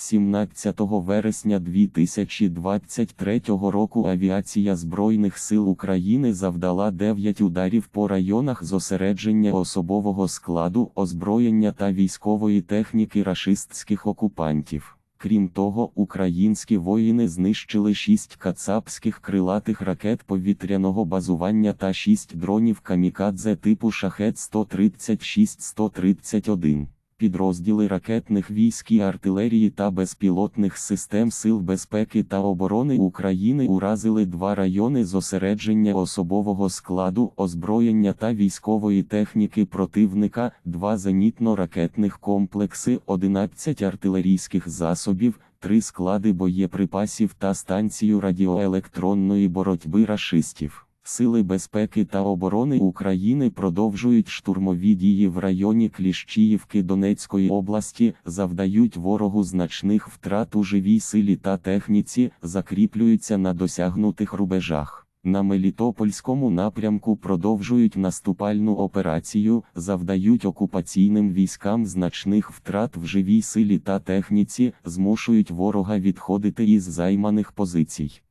17 вересня 2023 року авіація Збройних сил України завдала 9 ударів по районах зосередження особового складу, озброєння та військової техніки рашистських окупантів. Крім того, українські воїни знищили 6 кацапських крилатих ракет повітряного базування та 6 дронів камікадзе типу шахет 136-131. Підрозділи ракетних військ і артилерії та безпілотних систем Сил безпеки та оборони України уразили два райони зосередження особового складу, озброєння та військової техніки противника, два зенітно-ракетних комплекси, 11 артилерійських засобів, три склади боєприпасів та станцію радіоелектронної боротьби рашистів. Сили безпеки та оборони України продовжують штурмові дії в районі Кліщіївки Донецької області, завдають ворогу значних втрат у живій силі та техніці, закріплюються на досягнутих рубежах. На Мелітопольському напрямку продовжують наступальну операцію, завдають окупаційним військам значних втрат в живій силі та техніці, змушують ворога відходити із займаних позицій.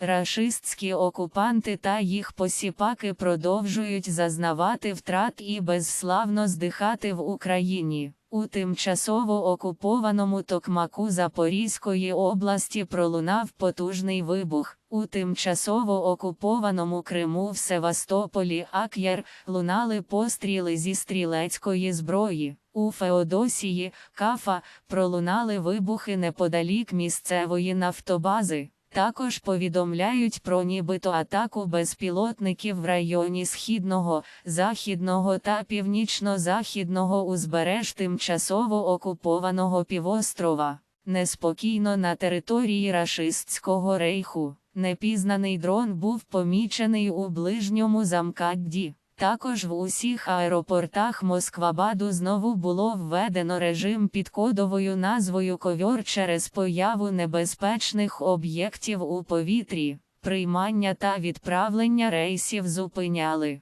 Рашистські окупанти та їх посіпаки продовжують зазнавати втрат і безславно здихати в Україні. У тимчасово окупованому Токмаку Запорізької області пролунав потужний вибух. У тимчасово окупованому Криму в Севастополі Ак'єр лунали постріли зі стрілецької зброї. У Феодосії, Кафа, пролунали вибухи неподалік місцевої нафтобази. Також повідомляють про нібито атаку безпілотників в районі східного, західного та північно-західного узбереж тимчасово окупованого півострова. Неспокійно на території рашистського рейху. Непізнаний дрон був помічений у ближньому замкадді. Також в усіх аеропортах Москвабаду знову було введено режим під кодовою назвою Ковьор через появу небезпечних об'єктів у повітрі. Приймання та відправлення рейсів зупиняли.